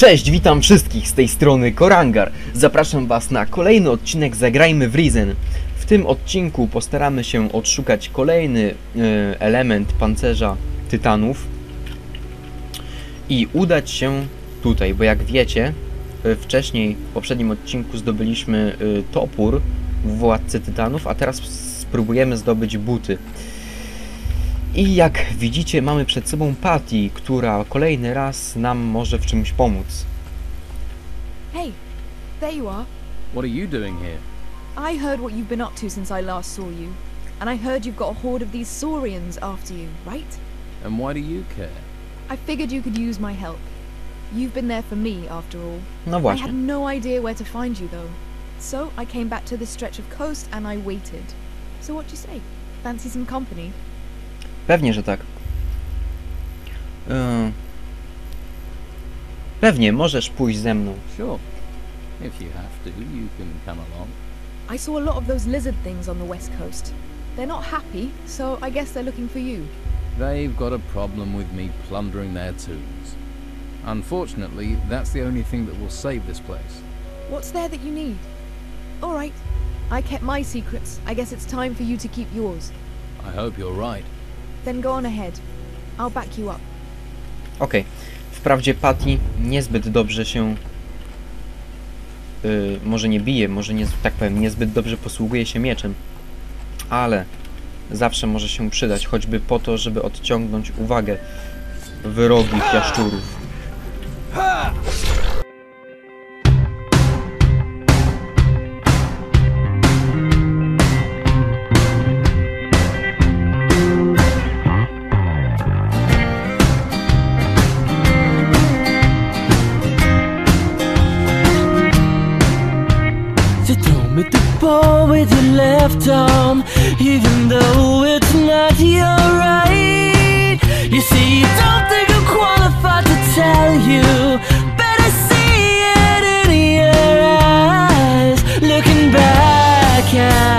Cześć, witam wszystkich z tej strony Korangar. Zapraszam Was na kolejny odcinek Zagrajmy w Risen. W tym odcinku postaramy się odszukać kolejny e, element pancerza tytanów i udać się tutaj, bo jak wiecie, e, wcześniej w poprzednim odcinku zdobyliśmy e, topór Władcy Tytanów, a teraz spróbujemy zdobyć buty. I jak widzicie, mamy przed sobą Patty, która kolejny raz nam może w czymś pomóc. Hey, there you are. What are you doing here? I heard what you've been up to since I last saw you. And I heard you've got a horde of these Saurians after you, right? And why do you care? I figured you could use my help. You've been there for me, after all. No I właśnie. had no idea where to find you, though. So I came back to this stretch of coast and I waited. So what do you say? Fancy some company? Pewnie, że tak. Yy. Pewnie, możesz pójść ze mną. Sure. If you have to, you can come along. I saw a lot of those lizard things on the west coast. They're not happy, so I guess they're looking for you. They've got a problem with me plundering their tombs. Unfortunately, that's the only thing that will save this place. What's there that you need? All right. I kept my secrets. I guess it's time for you to keep yours. I hope you're right. Then go on ahead. I'll back you up. Okej. Wprawdzie Patty niezbyt dobrze się. Yy, może nie bije, może nie, tak powiem, niezbyt dobrze posługuje się mieczem. Ale zawsze może się przydać, choćby po to, żeby odciągnąć uwagę wyrogich jaszczurów. Back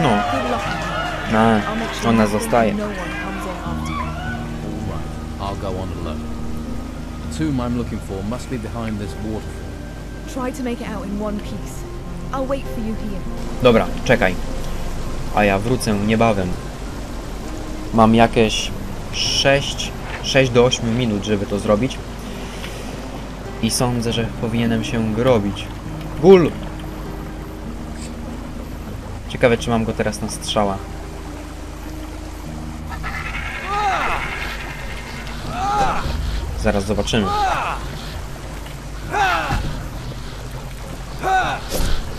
No one comes on after you. All right, I'll go on alone. The tomb I'm looking for must be behind this waterfall. Try to make it out in one piece. I'll wait for you here. Dobra, czekaj. A ja wrócę niebawem. Mam jakieś 6, 6 do 8 minut, żeby to zrobić. I sądzę, że powinienem się go robić. Gul! Ciekawe, czy mam go teraz na strzała. Zaraz zobaczymy.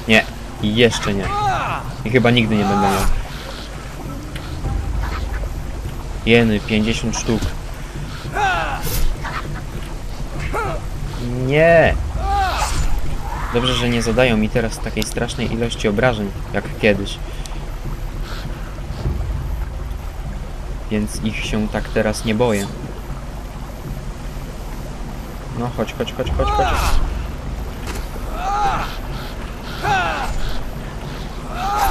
Nie, jeszcze nie. I chyba nigdy nie będę miał. Jeny, 50 sztuk. Nie! Dobrze, że nie zadają mi teraz takiej strasznej ilości obrażeń, jak kiedyś. Więc ich się tak teraz nie boję. No chodź, chodź, chodź, chodź, chodź.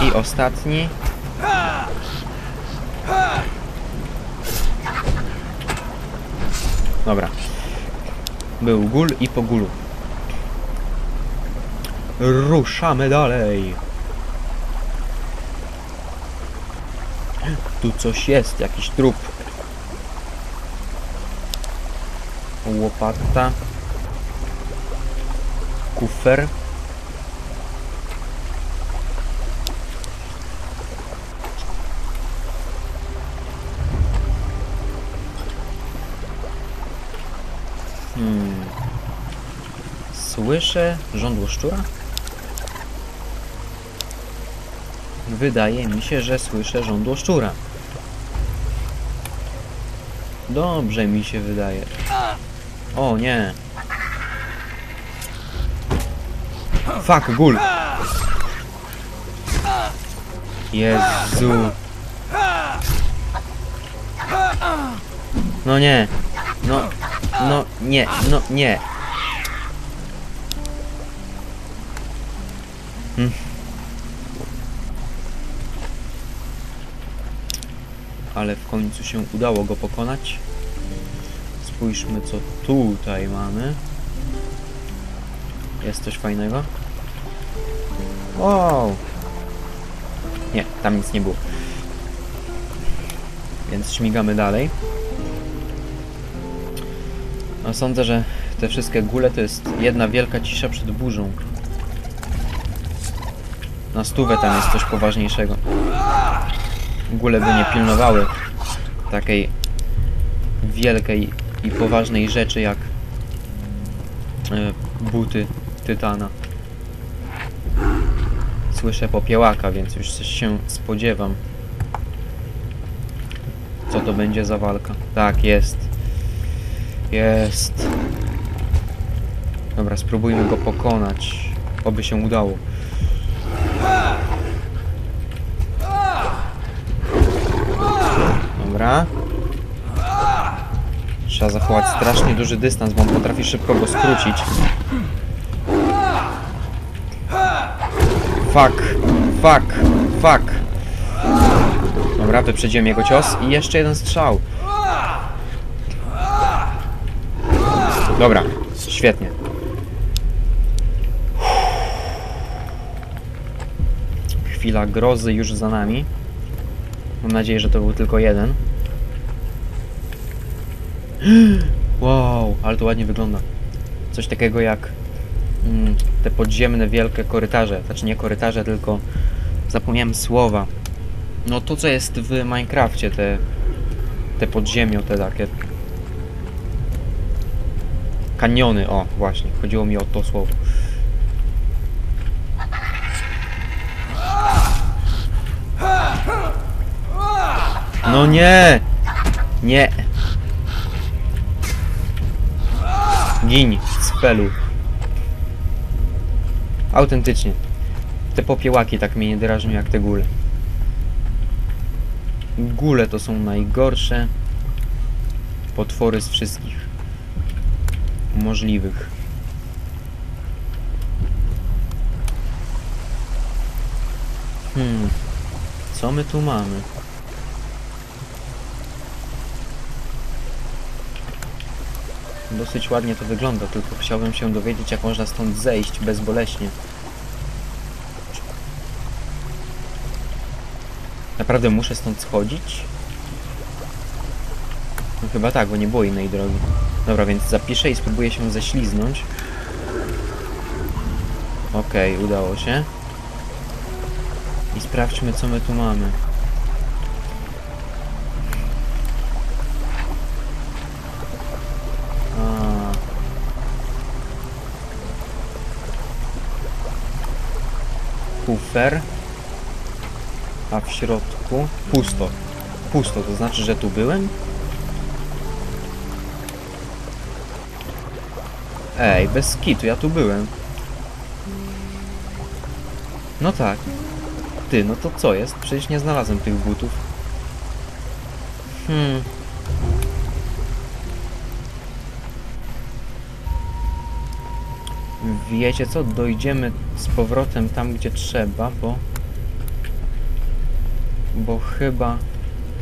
I ostatni. Dobra. Był gul i po gulu. Ruszamy dalej. Tu coś jest, jakiś trup. Łopata. Kufer. Hmm. Słyszę żądło szczura? Wydaje mi się, że słyszę żądło szczura. Dobrze mi się wydaje. O nie. Fuck, gul. Jezu. No nie. No, no nie, no nie. Hmm. Ale w końcu się udało go pokonać. Spójrzmy co tutaj mamy. Jest coś fajnego? Wow! Nie, tam nic nie było. Więc śmigamy dalej. No sądzę, że te wszystkie góle to jest jedna wielka cisza przed burzą. Na stówę tam jest coś poważniejszego. Góle by nie pilnowały takiej wielkiej i poważnej rzeczy jak e, buty Tytana. Słyszę popiełaka, więc już się spodziewam. Co to będzie za walka? Tak, jest. Jest. Dobra, spróbujmy go pokonać. Oby się udało. Dobra. Trzeba zachować strasznie duży dystans, bo on potrafi szybko go skrócić. Fuck, fuck, fuck. Dobra, wyprzedziłem jego cios i jeszcze jeden strzał. Dobra, świetnie. Chwila grozy już za nami. Mam nadzieję, że to był tylko jeden. Wow, ale to ładnie wygląda. Coś takiego jak mm, te podziemne wielkie korytarze. Znaczy nie korytarze, tylko zapomniałem słowa. No to co jest w Minecrafcie, te, te podziemio, te takie kaniony, o właśnie, chodziło mi o to słowo. No nie! Nie! Gin, spelu. Autentycznie. Te popiełaki tak mnie nie drażnią jak te góle. Góle to są najgorsze potwory z wszystkich możliwych. Hmm. Co my tu mamy? Dosyć ładnie to wygląda, tylko chciałbym się dowiedzieć, jak można stąd zejść bezboleśnie. Naprawdę muszę stąd schodzić? No chyba tak, bo nie było innej drogi. Dobra, więc zapiszę i spróbuję się ześliznąć. Okej, udało się. I sprawdźmy, co my tu mamy. Kufer. A w środku pusto. Pusto, to znaczy, że tu byłem? Ej, bez kitu, ja tu byłem. No tak. Ty, no to co jest? Przecież nie znalazłem tych butów. Hmm. Wiecie co? Dojdziemy z powrotem tam, gdzie trzeba, bo... Bo chyba...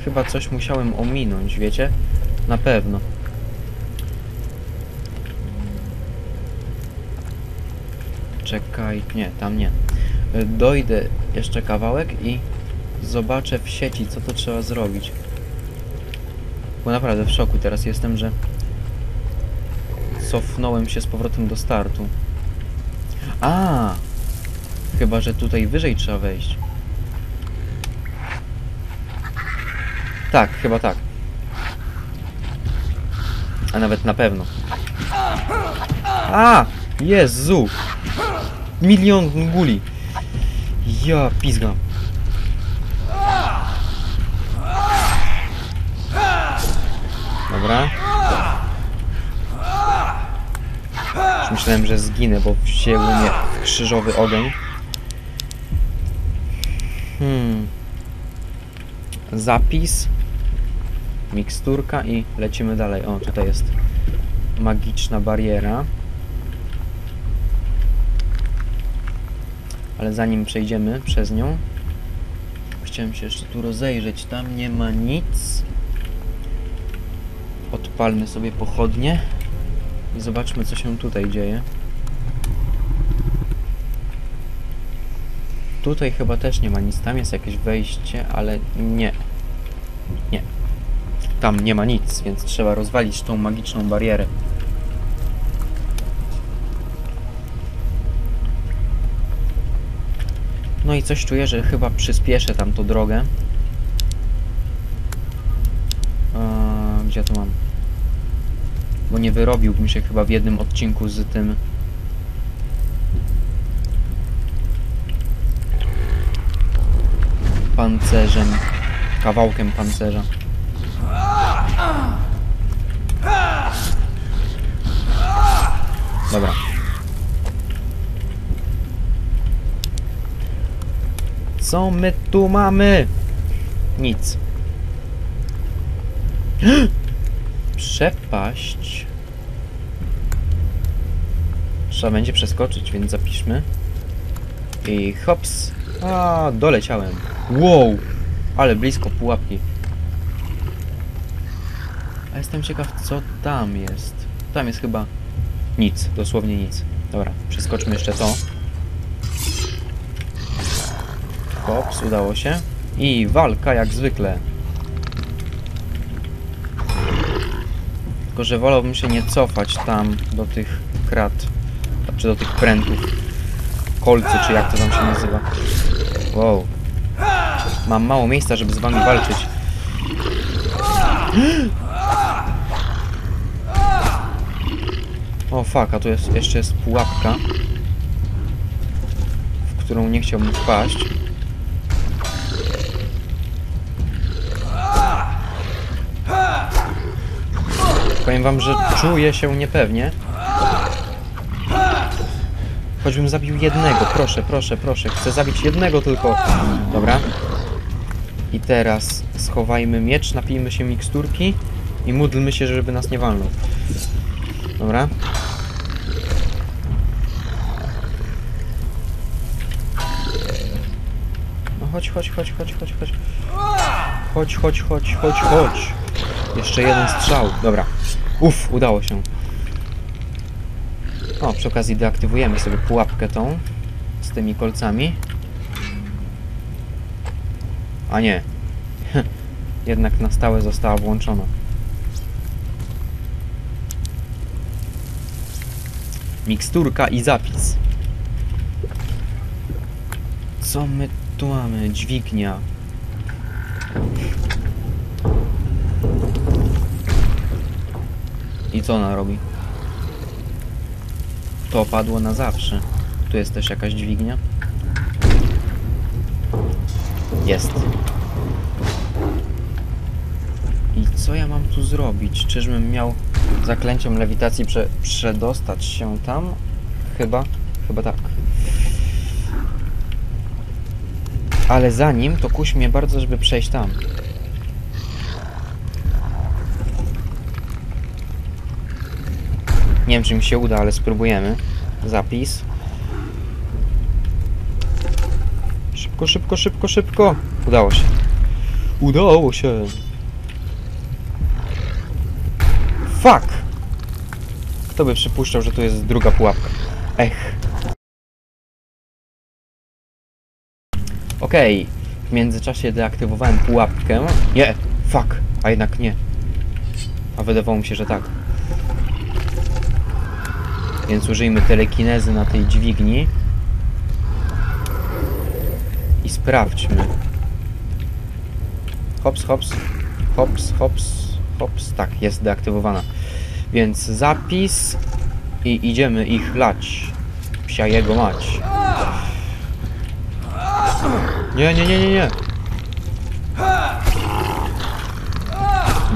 Chyba coś musiałem ominąć, wiecie? Na pewno. Czekaj, nie, tam nie. Dojdę jeszcze kawałek i zobaczę w sieci, co to trzeba zrobić. Bo naprawdę w szoku teraz jestem, że cofnąłem się z powrotem do startu. A! Chyba, że tutaj wyżej trzeba wejść. Tak, chyba tak. A nawet na pewno. A! Jezu! Milion guli. Ja pizgam. Dobra. Już myślałem, że zginę, bo wzięły mnie krzyżowy ogień. Hmm. Zapis. Miksturka i lecimy dalej. O, tutaj jest magiczna bariera. Ale zanim przejdziemy przez nią, chciałem się jeszcze tu rozejrzeć. Tam nie ma nic. Odpalmy sobie pochodnie i zobaczmy, co się tutaj dzieje. Tutaj chyba też nie ma nic. Tam jest jakieś wejście, ale nie. Nie. Tam nie ma nic, więc trzeba rozwalić tą magiczną barierę. No i coś czuję, że chyba przyspieszę tam tą drogę. Eee, gdzie to mam? Bo nie wyrobiłbym się chyba w jednym odcinku z tym. Pancerzem. Kawałkiem pancerza. Dobra. Co my tu mamy? Nic. Przepaść. Trzeba będzie przeskoczyć, więc zapiszmy. I hops. A, doleciałem. Wow! Ale blisko pułapki. A jestem ciekaw, co tam jest. Tam jest chyba nic, dosłownie nic. Dobra, przeskoczmy jeszcze to. Hops, udało się. I walka jak zwykle. Tylko, że wolałbym się nie cofać tam do tych krat, czy do tych prętów. Kolcy, czy jak to tam się nazywa. Wow. Mam mało miejsca, żeby z wami walczyć. O fuck, a tu jest, jeszcze jest pułapka, w którą nie chciałbym wpaść. Powiem wam, że czuję się niepewnie. Choćbym zabił jednego, proszę, proszę, proszę. Chcę zabić jednego tylko. Dobra. I teraz schowajmy miecz, napijmy się miksturki i módlmy się, żeby nas nie walnął. Dobra. No chodź, chodź, chodź, chodź, chodź, chodź. Chodź, chodź, chodź, chodź, chodź. Jeszcze jeden strzał. Dobra. Uff, udało się. O, przy okazji deaktywujemy sobie pułapkę tą z tymi kolcami. A nie. Jednak na stałe została włączona. Miksturka i zapis. Co my tu mamy? Dźwignia. I co ona robi? To padło na zawsze. Tu jest też jakaś dźwignia. Jest. I co ja mam tu zrobić? Czyżbym miał zaklęciem lewitacji prze przedostać się tam? Chyba, chyba tak. Ale zanim, to kuś mnie bardzo, żeby przejść tam. Nie wiem, czy mi się uda, ale spróbujemy. Zapis. Szybko, szybko, szybko, szybko. Udało się. Udało się. Fuck! Kto by przypuszczał, że tu jest druga pułapka? Ech. Okej. W międzyczasie deaktywowałem pułapkę. Nie! Fuck! A jednak nie. A wydawało mi się, że tak. Więc użyjmy telekinezy na tej dźwigni. I sprawdźmy. Hops, hops. Hops, hops, hops. Tak, jest deaktywowana. Więc zapis i idziemy ich lać. Psia jego mać. Nie, nie, nie, nie, nie.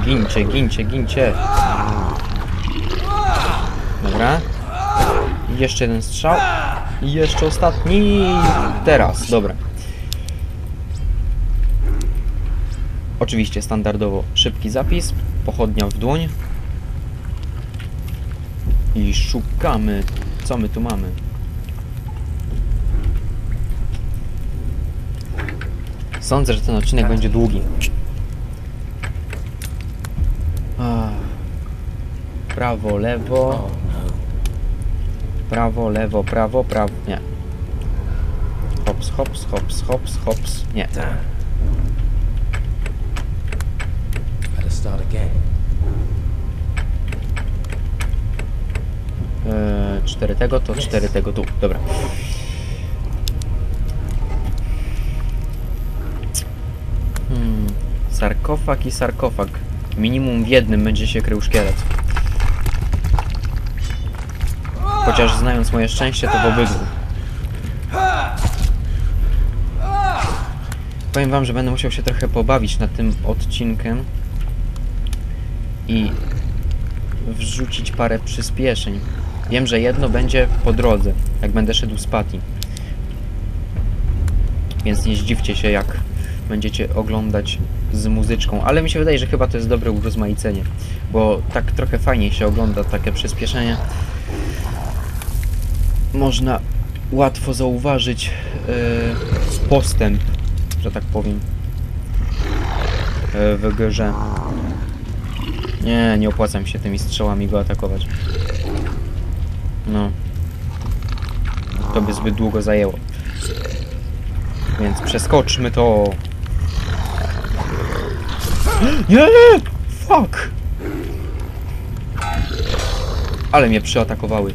Gincie, gincie, gincie. Dobra. Jeszcze jeden strzał. I jeszcze ostatni. Teraz, dobra. Oczywiście standardowo szybki zapis, pochodnia w dłoń. I szukamy, co my tu mamy. Sądzę, że ten odcinek będzie długi. Prawo, lewo. Prawo, lewo, prawo, prawo. Nie. Hops, hops, hops, hops, hops. Nie. Eee, cztery tego, to cztery tego tu. Dobra. Hmm. Sarkofag i sarkofag. Minimum w jednym będzie się krył szkielet. Chociaż znając moje szczęście, to w obydwu. Powiem wam, że będę musiał się trochę pobawić nad tym odcinkiem i wrzucić parę przyspieszeń. Wiem, że jedno będzie po drodze, jak będę szedł z Patty. Więc nie zdziwcie się, jak będziecie oglądać z muzyczką, ale mi się wydaje, że chyba to jest dobre urozmaicenie, bo tak trochę fajniej się ogląda takie przyspieszenie. Można łatwo zauważyć yy, postęp, że tak powiem, yy, w grze. Nie, nie opłaca mi się tymi strzałami go atakować. No. To by zbyt długo zajęło. Więc przeskoczmy to. Nie! Fuck! Ale mnie przyatakowały.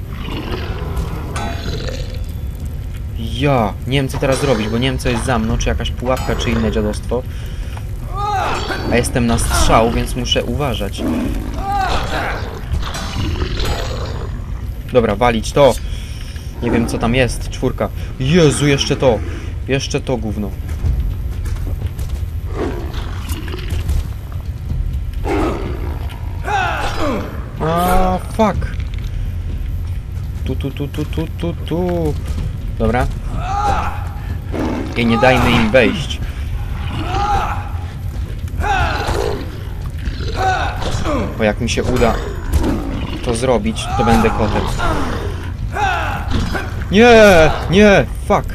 Ja, nie wiem co teraz zrobić, bo nie wiem co jest za mną, czy jakaś pułapka, czy inne dziadostwo. A jestem na strzał, więc muszę uważać. Dobra, walić to. Nie wiem co tam jest, czwórka. Jezu, jeszcze to. Jeszcze to gówno. A, fuck. Tu, tu, tu, tu, tu, tu, tu. Dobra. I nie dajmy im wejść. Bo jak mi się uda to zrobić, to będę kotem. Nie! Nie! Fuck!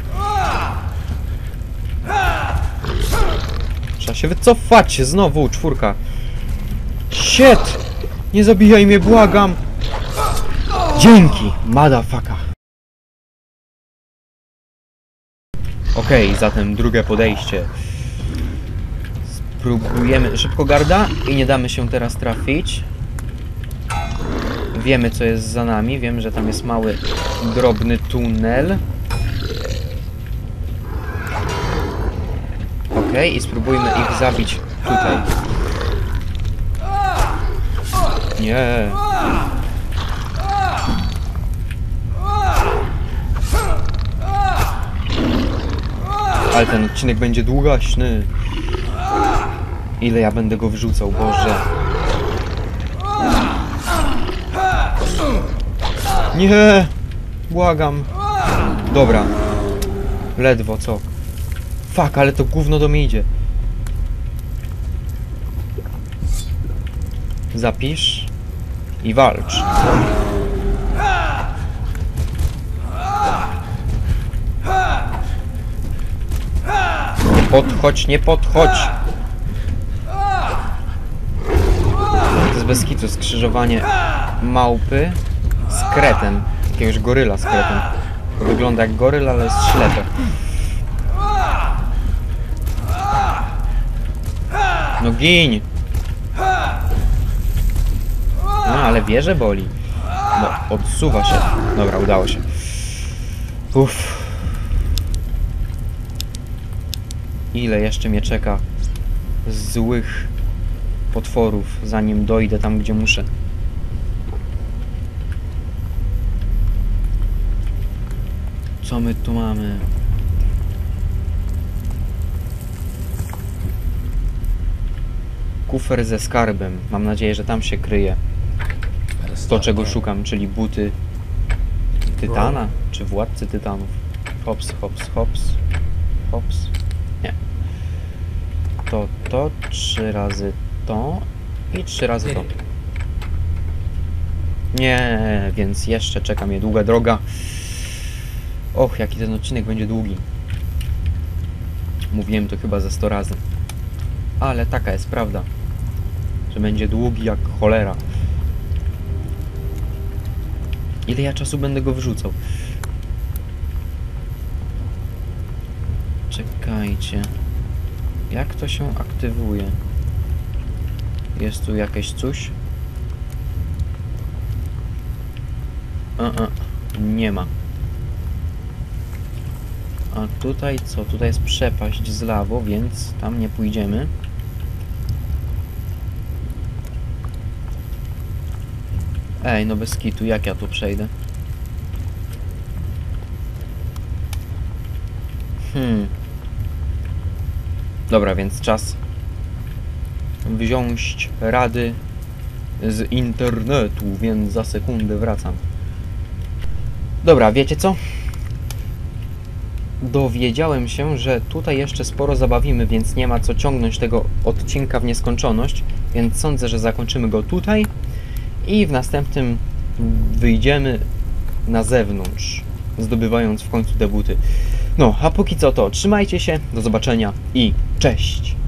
Trzeba się wycofać! Znowu, czwórka. Shit! Nie zabijaj mnie, błagam! Dzięki, motherfucker. Okej, zatem drugie podejście. Spróbujemy szybko garda i nie damy się teraz trafić. Wiemy co jest za nami, wiem, że tam jest mały, drobny tunel. Okej, i spróbujmy ich zabić tutaj. Nie. Ale ten odcinek będzie długaśny. Ile ja będę go wrzucał, Boże. Nie! Błagam. Dobra. Ledwo, co? Fuck, ale to gówno do mnie idzie. Zapisz i walcz. Podchodź, nie podchodź! To jest bez kitu skrzyżowanie małpy z kretem. Jakiegoś goryla z kretem. Wygląda jak goryl, ale jest ślepy. No gin! No ale wie, że boli. No, odsuwa się. Dobra, udało się. Uff. Ile jeszcze mnie czeka złych potworów, zanim dojdę tam, gdzie muszę. Co my tu mamy? Kufer ze skarbem. Mam nadzieję, że tam się kryje to, czego szukam, czyli buty Tytana, czy Władcy Tytanów. Hops, hops, hops, hops. To, to, trzy razy to i trzy razy to. Nie, więc jeszcze czeka mnie długa droga. Och, jaki ten odcinek będzie długi. Mówiłem to chyba ze 100 razy. Ale taka jest prawda. Że będzie długi jak cholera. Ile ja czasu będę go wrzucał? Czekajcie. Jak to się aktywuje? Jest tu jakieś coś? A, a, nie ma. A tutaj co? Tutaj jest przepaść z lawo, więc tam nie pójdziemy. Ej, no bez kitu, jak ja tu przejdę? Hmm. Dobra, więc czas wziąć rady z internetu, więc za sekundę wracam. Dobra, wiecie co? Dowiedziałem się, że tutaj jeszcze sporo zabawimy, więc nie ma co ciągnąć tego odcinka w nieskończoność, więc sądzę, że zakończymy go tutaj i w następnym wyjdziemy na zewnątrz, zdobywając w końcu debuty. No, a póki co to trzymajcie się, do zobaczenia i cześć!